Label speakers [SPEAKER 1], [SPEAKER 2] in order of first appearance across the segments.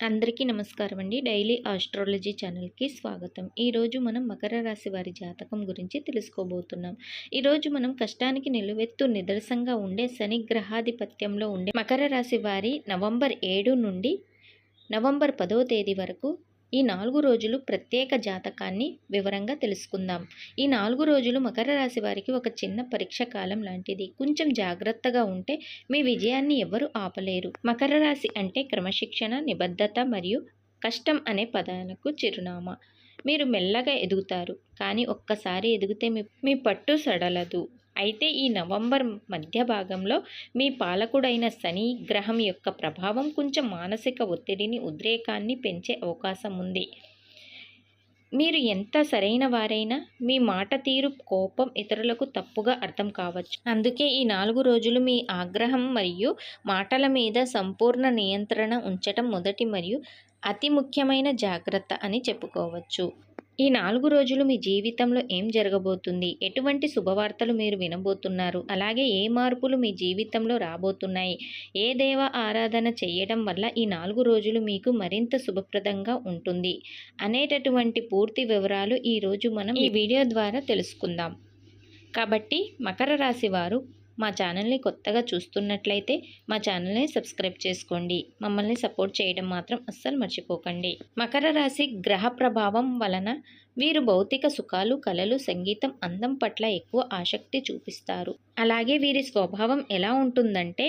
[SPEAKER 1] అందరికీ నమస్కారం అండి. డైలీ ఆస్ట్రాలజీ ఛానల్కి స్వాగతం. ఈరోజు మనం మకర రాశి వారి జాతకం గురించి తెలుసుకోబోతున్నాం. ఈరోజు మనం కష్టానికి నిలువెత్తు నిదర్శంగా ఉండే శని గ్రహాధిపత్యంలో ఉండే మకర రాశి వారి నవంబర్ ఏడు నుండి నవంబర్ పదో తేదీ వరకు ఈ నాలుగు రోజులు ప్రత్యేక జాతకాన్ని వివరంగా తెలుసుకుందాం. ఈ నాలుగు రోజులు మకర రాశి వారికి ఒక చిన్న పరీక్ష కాలం లాంటిది. కొంచెం జాగ్రత్తగా ఉంటే మీ విజయాన్ని ఎవరు ఆపలేరు. మకర రాశి అంటే క్రమశిక్షణ నిబద్ధత మరియు కష్టం అనే పదాలకు చిరునామా. మీరు మెల్లగా ఎదుగుతారు. కానీ ఒక్కసారి ఎదిగితే మీ మీ పట్టు సడలదు. అయితే ఈ నవంబర్ మధ్య భాగంలో మీ పాలకుడైన శని గ్రహం యొక్క ప్రభావం కొంచెం మానసిక ఒత్తిడిని ఉద్రేకాన్ని పెంచే అవకాశం ఉంది. మీరు ఎంత సరైన వారైనా మీ మాట తీరు కోపం ఇతరులకు తప్పుగా అర్థం కావచ్చు. అందుకే ఈ నాలుగు రోజులు మీ ఆగ్రహం మరియు మాటల మీద సంపూర్ణ నియంత్రణ ఉంచటం మొదటి మరియు అతి ముఖ్యమైన జాగ్రత్త అని చెప్పుకోవచ్చు. ఈ నాలుగు రోజులు మీ జీవితంలో ఏం జరగబోతుంది? ఎటువంటి శుభవార్తలు మీరు వినబోతున్నారు? అలాగే ఏ మార్పులు మీ జీవితంలో రాబోతున్నాయి? ఏ దేవ ఆరాధన చేయడం వల్ల ఈ నాలుగు రోజులు మీకు మరింత శుభప్రదంగా ఉంటుంది? అనేటటువంటి పూర్తి వివరాలు ఈరోజు మనం ఈ వీడియో ద్వారా తెలుసుకుందాం. కాబట్టి మకర రాశి వారు మా ఛానల్ని కొత్తగా చూస్తున్నట్లయితే మా ఛానల్ని సబ్స్క్రైబ్ చేసుకోండి. మమ్మల్ని సపోర్ట్ చేయడం మాత్రం అస్సలు మర్చిపోకండి. మకర రాశి గ్రహ ప్రభావం వలన వీరు భౌతిక సుఖాలు కళలు సంగీతం అందం పట్ల ఎక్కువ ఆసక్తి చూపిస్తారు. అలాగే వీరి స్వభావం ఎలా ఉంటుందంటే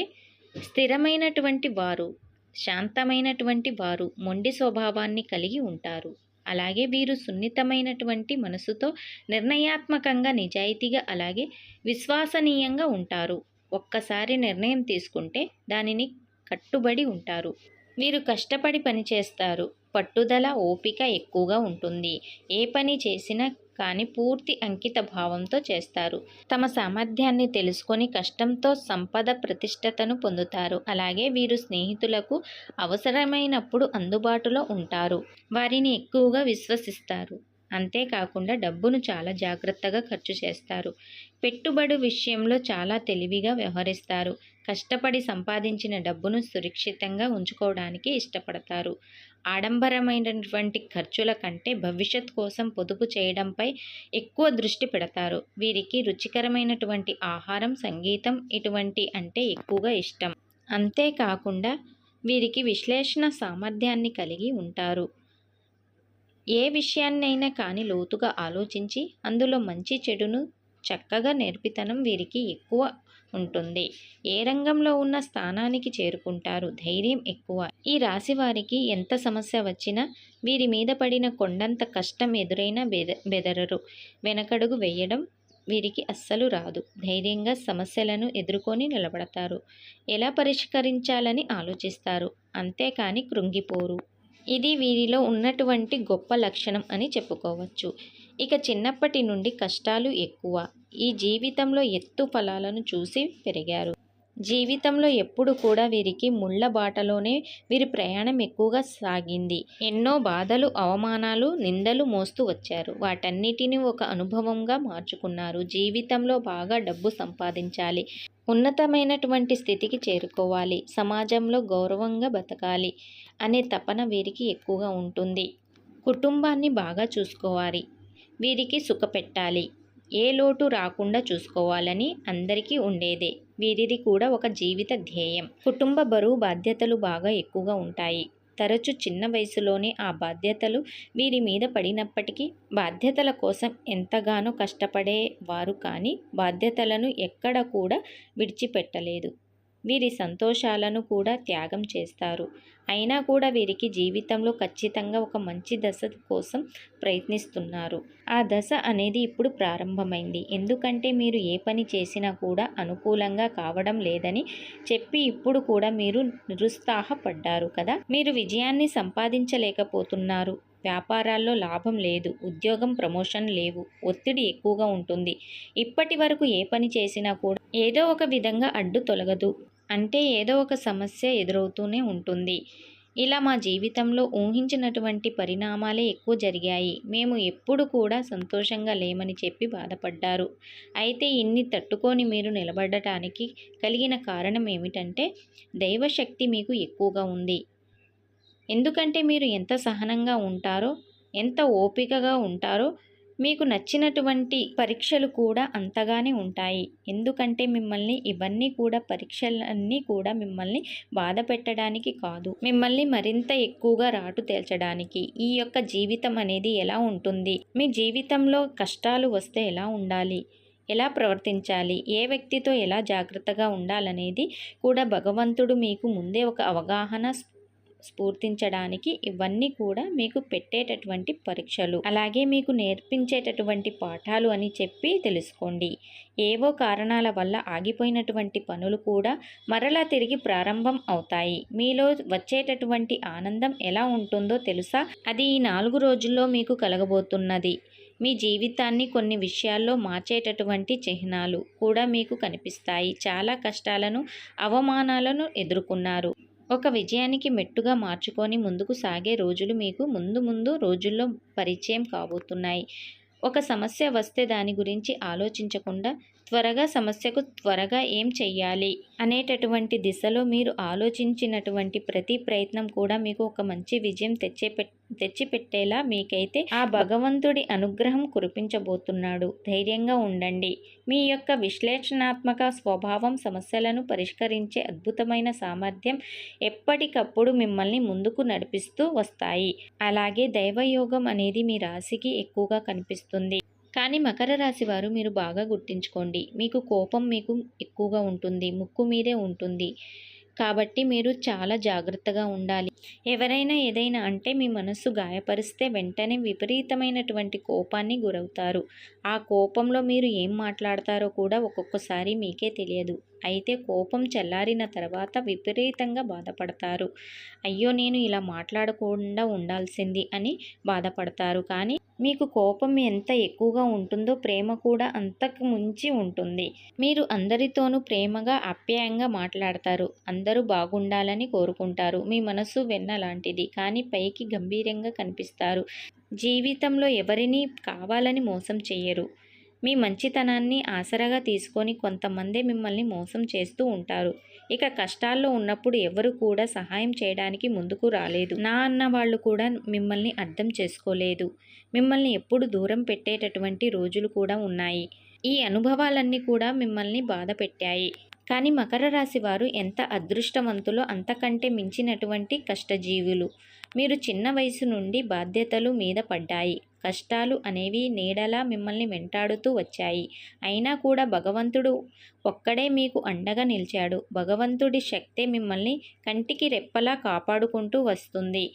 [SPEAKER 1] స్థిరమైనటువంటి వారు శాంతమైనటువంటి వారు మొండి స్వభావాన్ని కలిగి ఉంటారు. అలాగే వీరు సున్నితమైనటువంటి మనసుతో నిర్ణయాత్మకంగా నిజాయితీగా అలాగే విశ్వసనీయంగా ఉంటారు. ఒక్కసారి నిర్ణయం తీసుకుంటే దానిని కట్టుబడి ఉంటారు. వీరు కష్టపడి పనిచేస్తారు. పట్టుదల ఓపిక ఎక్కువగా ఉంటుంది. ఏ పని చేసినా కానీ పూర్తి అంకిత భావంతో చేస్తారు. తమ సామర్థ్యాన్ని తెలుసుకొని కష్టంతో సంపద ప్రతిష్టతను పొందుతారు. అలాగే వీరు స్నేహితులకు అవసరమైనప్పుడు అందుబాటులో ఉంటారు. వారిని ఎక్కువగా విశ్వసిస్తారు. అంతేకాకుండా డబ్బును చాలా జాగ్రత్తగా ఖర్చు చేస్తారు. పెట్టుబడి విషయంలో చాలా తెలివిగా వ్యవహరిస్తారు. కష్టపడి సంపాదించిన డబ్బును సురక్షితంగా ఉంచుకోవడానికి ఇష్టపడతారు. ఆడంబరమైనటువంటి ఖర్చుల కంటే భవిష్యత్ కోసం పొదుపు చేయడంపై ఎక్కువ దృష్టి పెడతారు. వీరికి రుచికరమైనటువంటి ఆహారం సంగీతం ఇటువంటి అంటే ఎక్కువగా ఇష్టం. అంతేకాకుండా వీరికి విశ్లేషణ సామర్థ్యాన్ని కలిగి ఉంటారు. ఏ విషయాన్నైనా కానీ లోతుగా ఆలోచించి అందులో మంచి చెడును చక్కగా నేర్పితనం వీరికి ఎక్కువ ఉంటుంది. ఏ రంగంలో ఉన్న స్థానానికి చేరుకుంటారు? ధైర్యం ఎక్కువ. ఈ రాశి వారికి ఎంత సమస్య వచ్చినా వీరి మీద పడిన కొండంత కష్టం ఎదురైనా బెద బెదరరు. వెనకడుగు వేయడం వీరికి అస్సలు రాదు. ధైర్యంగా సమస్యలను ఎదుర్కొని నిలబడతారు. ఎలా పరిష్కరించాలని ఆలోచిస్తారు? అంతేకాని కృంగిపోరు. ఇది వీరిలో ఉన్నటువంటి గొప్ప లక్షణం అని చెప్పుకోవచ్చు. ఇక చిన్నప్పటి నుండి కష్టాలు ఎక్కువ. ఈ జీవితంలో ఎత్తు ఫలాలను చూసి పెరిగారు. జీవితంలో ఎప్పుడు కూడా వీరికి ముళ్ళ బాటలోనే వీరి ప్రయాణం ఎక్కువగా సాగింది. ఎన్నో బాధలు అవమానాలు నిందలు మోస్తూ వచ్చారు. వాటన్నిటిని ఒక అనుభవంగా మార్చుకున్నారు. జీవితంలో బాగా డబ్బు సంపాదించాలి. ఉన్నతమైనటువంటి స్థితికి చేరుకోవాలి. సమాజంలో గౌరవంగా బతకాలి అనే తపన వీరికి ఎక్కువగా ఉంటుంది. కుటుంబాన్ని బాగా చూసుకోవాలి. వీరికి సుఖపెట్టాలి. ఏ లోటు రాకుండా చూసుకోవాలని అందరికీ ఉండేదే. వీరిది కూడా ఒక జీవిత ధ్యేయం. కుటుంబ బరువు బాధ్యతలు బాగా ఎక్కువగా ఉంటాయి. తరచు చిన్న వయసులోనే ఆ బాధ్యతలు వీరి మీద పడినప్పటికీ బాధ్యతల కోసం ఎంతగానో కష్టపడేవారు కానీ బాధ్యతలను ఎక్కడ కూడా విడిచిపెట్టలేదు. వీరి సంతోషాలను కూడా త్యాగం చేస్తారు. అయినా కూడా వీరికి జీవితంలో ఖచ్చితంగా ఒక మంచి దశ కోసం ప్రయత్నిస్తున్నారు. ఆ దశ అనేది ఇప్పుడు ప్రారంభమైంది. ఎందుకంటే మీరు ఏ పని చేసినా కూడా అనుకూలంగా కావడం లేదని చెప్పి ఇప్పుడు కూడా మీరు నిరుత్సాహపడ్డారు కదా? మీరు విజయాన్ని సంపాదించలేకపోతున్నారు. వ్యాపారాల్లో లాభం లేదు. ఉద్యోగం ప్రమోషన్ లేవు. ఒత్తిడి ఎక్కువగా ఉంటుంది. ఇప్పటి వరకు ఏ పని చేసినా కూడా ఏదో ఒక విధంగా అడ్డు తొలగదు. అంటే ఏదో ఒక సమస్య ఎదురవుతూనే ఉంటుంది. ఇలా మా జీవితంలో ఊహించినటువంటి పరిణామాలే ఎక్కువ జరిగాయి. మేము ఎప్పుడు కూడా సంతోషంగా లేమని చెప్పి బాధపడ్డారు. అయితే ఇన్ని తట్టుకొని మీరు నిలబడటానికి కలిగిన కారణం ఏమిటంటే దైవశక్తి మీకు ఎక్కువగా ఉంది. ఎందుకంటే మీరు ఎంత సహనంగా ఉంటారో ఎంత ఓపికగా ఉంటారో మీకు నచ్చినటువంటి పరీక్షలు కూడా అంతగానే ఉంటాయి. ఎందుకంటే మిమ్మల్ని ఇవన్నీ కూడా పరీక్షలన్నీ కూడా మిమ్మల్ని బాధ పెట్టడానికి కాదు. మిమ్మల్ని మరింత ఎక్కువగా రాటు తేల్చడానికి ఈ యొక్క జీవితం అనేది ఎలా ఉంటుంది? మీ జీవితంలో కష్టాలు వస్తే ఎలా ఉండాలి? ఎలా ప్రవర్తించాలి? ఏ వ్యక్తితో ఎలా జాగ్రత్తగా ఉండాలనేది కూడా భగవంతుడు మీకు ముందే ఒక అవగాహన స్ఫూర్తించడానికి ఇవన్నీ కూడా మీకు పెట్టేటటువంటి పరీక్షలు. అలాగే మీకు నేర్పించేటటువంటి పాఠాలు అని చెప్పి తెలుసుకోండి. ఏవో కారణాల వల్ల ఆగిపోయినటువంటి పనులు కూడా మరలా తిరిగి ప్రారంభం అవుతాయి. మీలో వచ్చేటటువంటి ఆనందం ఎలా ఉంటుందో తెలుసా? అది ఈ నాలుగు రోజుల్లో మీకు కలగబోతున్నది. మీ జీవితాన్ని కొన్ని విషయాల్లో మార్చేటటువంటి చిహ్నాలు కూడా మీకు కనిపిస్తాయి. చాలా కష్టాలను అవమానాలను ఎదుర్కొన్నారు. ఒక విజయానికి మెట్టుగా మార్చుకొని ముందుకు సాగే రోజులు మీకు ముందు ముందు రోజుల్లో పరిచయం కాబోతున్నాయి. ఒక సమస్య వస్తే దాని గురించి ఆలోచించకుండా త్వరగా సమస్యకు త్వరగా ఏం చెయ్యాలి అనేటటువంటి దిశలో మీరు ఆలోచించినటువంటి ప్రతి ప్రయత్నం కూడా మీకు ఒక మంచి విజయం తెచ్చే తెచ్చిపెట్టేలా మీకైతే ఆ భగవంతుడి అనుగ్రహం కురిపించబోతున్నాడు. ధైర్యంగా ఉండండి. మీ యొక్క విశ్లేషణాత్మక స్వభావం సమస్యలను పరిష్కరించే అద్భుతమైన సామర్థ్యం ఎప్పటికప్పుడు మిమ్మల్ని ముందుకు నడిపిస్తూ వస్తాయి. అలాగే దైవయోగం అనేది మీ రాశికి ఎక్కువగా కనిపిస్తుంది. కానీ మకర రాశి వారు మీరు బాగా గుర్తుంచుకోండి. మీకు కోపం మీకు ఎక్కువగా ఉంటుంది ముక్కు మీదే ఉంటుంది. కాబట్టి మీరు చాలా జాగ్రత్తగా ఉండాలి. ఎవరైనా ఏదైనా అంటే మీ మనస్సు గాయపరిస్తే వెంటనే విపరీతమైనటువంటి కోపాన్ని గురవుతారు. ఆ కోపంలో మీరు ఏం మాట్లాడతారో కూడా ఒక్కొక్కసారి మీకే తెలియదు. అయితే కోపం చల్లారిన తర్వాత విపరీతంగా బాధపడతారు. అయ్యో నేను ఇలా మాట్లాడకుండా ఉండాల్సింది అని బాధపడతారు. కానీ మీకు కోపం ఎంత ఎక్కువగా ఉంటుందో ప్రేమ కూడా అంతకు ముంచి ఉంటుంది. మీరు అందరితోనూ ప్రేమగా ఆప్యాయంగా మాట్లాడతారు. అందరూ బాగుండాలని కోరుకుంటారు. మీ మనసు వెన్న లాంటిది. కానీ పైకి గంభీరంగా కనిపిస్తారు. జీవితంలో ఎవరిని కావాలని మోసం చేయరు మీ మంచితనాన్ని ఆసరాగా తీసుకొని కొంతమంది మిమ్మల్ని మోసం చేస్తూ ఉంటారు. ఇక కష్టాల్లో ఉన్నప్పుడు ఎవరు కూడా సహాయం చేయడానికి ముందుకు రాలేదు. నా అన్న వాళ్ళు కూడా మిమ్మల్ని అర్థం చేసుకోలేదు. మిమ్మల్ని ఎప్పుడు దూరం పెట్టేటటువంటి రోజులు కూడా ఉన్నాయి. ఈ అనుభవాలన్నీ కూడా మిమ్మల్ని బాధ పెట్టాయి కానీ మకర రాశి వారు ఎంత అదృష్టవంతులో అంతకంటే మించినటువంటి కష్టజీవులు. మీరు చిన్న వయసు నుండి బాధ్యతలు మీద పడ్డాయి. కష్టాలు అనేవి నీడలా మిమ్మల్ని వెంటాడుతూ వచ్చాయి. అయినా కూడా భగవంతుడు ఒక్కడే మీకు అండగా నిలిచాడు. భగవంతుడి శక్తే మిమ్మల్ని కంటికి రెప్పలా కాపాడుకుంటూ వస్తుంది.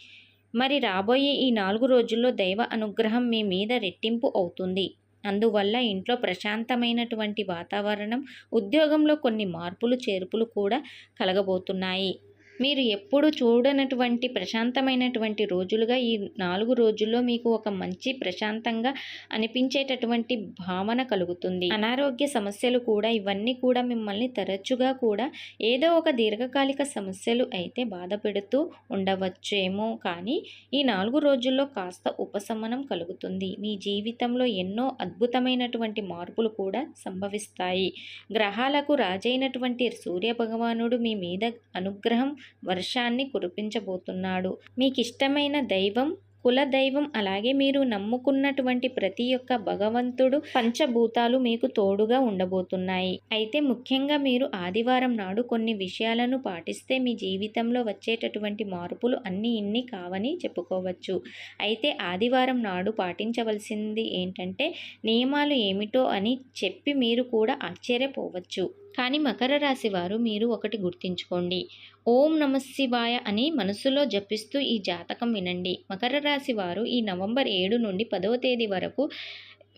[SPEAKER 1] మరి రాబోయే ఈ నాలుగు రోజుల్లో దైవ అనుగ్రహం మీ మీద రెట్టింపు అవుతుంది. అందువల్ల ఇంట్లో ప్రశాంతమైనటువంటి వాతావరణం ఉద్యోగంలో కొన్ని మార్పులు చేర్పులు కూడా కలగబోతున్నాయి. మీరు ఎప్పుడు చూడనటువంటి ప్రశాంతమైనటువంటి రోజులుగా ఈ నాలుగు రోజుల్లో మీకు ఒక మంచి ప్రశాంతంగా అనిపించేటటువంటి భావన కలుగుతుంది. అనారోగ్య సమస్యలు కూడా ఇవన్నీ కూడా మిమ్మల్ని తరచుగా కూడా ఏదో ఒక దీర్ఘకాలిక సమస్యలు అయితే బాధపెడుతూ ఉండవచ్చేమో. కానీ ఈ నాలుగు రోజుల్లో కాస్త ఉపశమనం కలుగుతుంది. మీ జీవితంలో ఎన్నో అద్భుతమైనటువంటి మార్పులు కూడా సంభవిస్తాయి. గ్రహాలకు రాజైనటువంటి సూర్య భగవానుడు మీ మీద అనుగ్రహం వర్షాన్ని కురిపించబోతున్నాడు. మీకు ఇష్టమైన దైవం కుల దైవం అలాగే మీరు నమ్ముకున్నటువంటి ప్రతి ఒక్క భగవంతుడు పంచభూతాలు మీకు తోడుగా ఉండబోతున్నాయి. అయితే ముఖ్యంగా మీరు ఆదివారం నాడు కొన్ని విషయాలను పాటిస్తే మీ జీవితంలో వచ్చేటటువంటి మార్పులు అన్ని ఇన్ని కావని చెప్పుకోవచ్చు. అయితే ఆదివారం నాడు పాటించవలసింది ఏంటంటే నియమాలు ఏమిటో అని చెప్పి మీరు కూడా ఆశ్చర్యపోవచ్చు. కానీ మకర రాశి వారు మీరు ఒకటి గుర్తుంచుకోండి. ఓం నమ శివాయ అని మనసులో జపిస్తూ ఈ జాతకం వినండి. మకర రాశి వారు ఈ నవంబర్ ఏడు నుండి పదవ తేదీ వరకు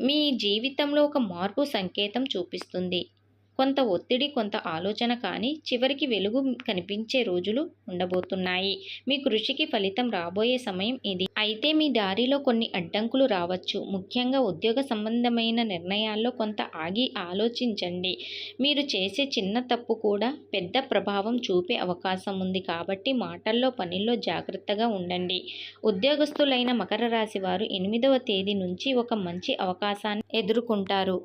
[SPEAKER 1] మీ జీవితంలో ఒక మార్పు సంకేతం చూపిస్తుంది. కొంత ఒత్తిడి కొంత ఆలోచన కానీ చివరికి వెలుగు కనిపించే రోజులు ఉండబోతున్నాయి. మీ కృషికి ఫలితం రాబోయే సమయం ఇది. అయితే మీ దారిలో కొన్ని అడ్డంకులు రావచ్చు. ముఖ్యంగా ఉద్యోగ సంబంధమైన నిర్ణయాల్లో కొంత ఆగి ఆలోచించండి. మీరు చేసే చిన్న తప్పు కూడా పెద్ద ప్రభావం చూపే అవకాశం ఉంది కాబట్టి మాటల్లో పనిలో జాగ్రత్తగా ఉండండి. ఉద్యోగస్తులైన మకర రాశి వారు ఎనిమిదవ తేదీ నుంచి ఒక మంచి అవకాశాన్ని ఎదుర్కొంటారు.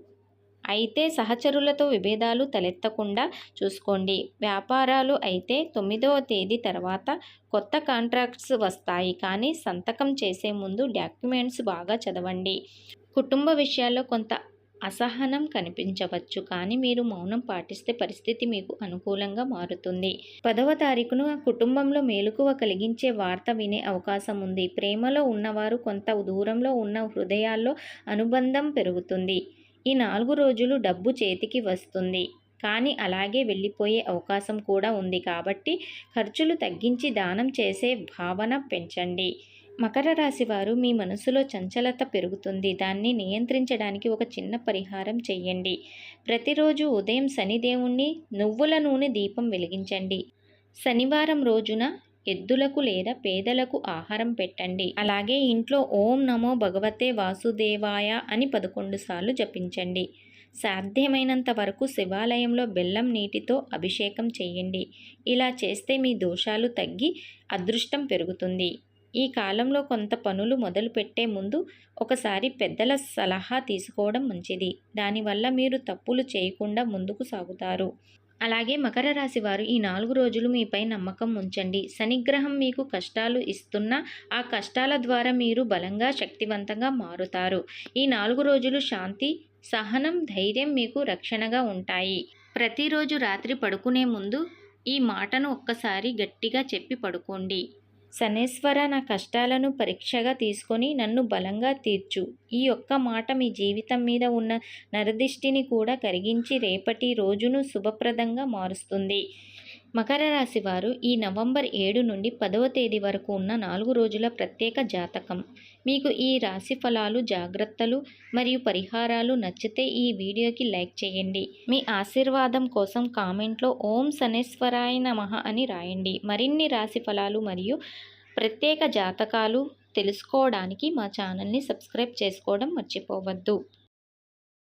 [SPEAKER 1] అయితే సహచరులతో విభేదాలు తలెత్తకుండా చూసుకోండి. వ్యాపారాలు అయితే తొమ్మిదవ తేదీ తర్వాత కొత్త కాంట్రాక్ట్స్ వస్తాయి. కానీ సంతకం చేసే ముందు డాక్యుమెంట్స్ బాగా చదవండి. కుటుంబ విషయాల్లో కొంత అసహనం కనిపించవచ్చు. కానీ మీరు మౌనం పాటిస్తే పరిస్థితి మీకు అనుకూలంగా మారుతుంది. పదవ తారీఖున కుటుంబంలో మేలుకువ కలిగించే వార్త వినే అవకాశం ఉంది. ప్రేమలో ఉన్నవారు కొంత దూరంలో ఉన్న హృదయాల్లో అనుబంధం పెరుగుతుంది. ఈ నాలుగు రోజులు డబ్బు చేతికి వస్తుంది. కానీ అలాగే వెళ్ళిపోయే అవకాశం కూడా ఉంది కాబట్టి ఖర్చులు తగ్గించి దానం చేసే భావన పెంచండి. మకర రాశి వారు మీ మనసులో చంచలత పెరుగుతుంది. దాన్ని నియంత్రించడానికి ఒక చిన్న పరిహారం చెయ్యండి ప్రతిరోజు ఉదయం శనిదేవుణ్ణి నువ్వుల నూనె దీపం వెలిగించండి. శనివారం రోజున ఎద్దులకు లేదా పేదలకు ఆహారం పెట్టండి. అలాగే ఇంట్లో ఓం నమో భగవతే వాసుదేవాయ అని పదకొండు సార్లు జపించండి. సాధ్యమైనంత వరకు శివాలయంలో బెల్లం నీటితో అభిషేకం చేయండి. ఇలా చేస్తే మీ దోషాలు తగ్గి అదృష్టం పెరుగుతుంది. ఈ కాలంలో కొంత పనులు మొదలు పెట్టే ముందు ఒకసారి పెద్దల సలహా తీసుకోవడం మంచిది. దానివల్ల మీరు తప్పులు చేయకుండా ముందుకు సాగుతారు. అలాగే మకర రాశి వారు ఈ నాలుగు రోజులు మీపై నమ్మకం ఉంచండి. శనిగ్రహం మీకు కష్టాలు ఇస్తున్నా ఆ కష్టాల ద్వారా మీరు బలంగా శక్తివంతంగా మారుతారు. ఈ నాలుగు రోజులు శాంతి సహనం ధైర్యం మీకు రక్షణగా ఉంటాయి. ప్రతిరోజు రాత్రి పడుకునే ముందు ఈ మాటను ఒక్కసారి గట్టిగా చెప్పి పడుకోండి. శనేశ్వర నా కష్టాలను పరీక్షగా తీసుకొని నన్ను బలంగా తీర్చు. ఈ ఒక్క మాట మీ జీవితం మీద ఉన్న నరదిష్టిని కూడా కరిగించి రేపటి రోజును శుభప్రదంగా మారుస్తుంది. మకర రాశి వారు ఈ నవంబర్ ఏడు నుండి పదవ తేదీ వరకు ఉన్న నాలుగు రోజుల ప్రత్యేక జాతకం. మీకు ఈ రాశి ఫలాలు జాగ్రత్తలు మరియు పరిహారాలు నచ్చితే ఈ వీడియోకి లైక్ చేయండి. మీ ఆశీర్వాదం కోసం కామెంట్లో ఓం శనేశ్వరాయ నమః అని రాయండి. మరిన్ని రాశి ఫలాలు మరియు ప్రత్యేక జాతకాలు తెలుసుకోవడానికి మా ఛానల్ని సబ్స్క్రైబ్ చేసుకోవడం మర్చిపోవద్దు.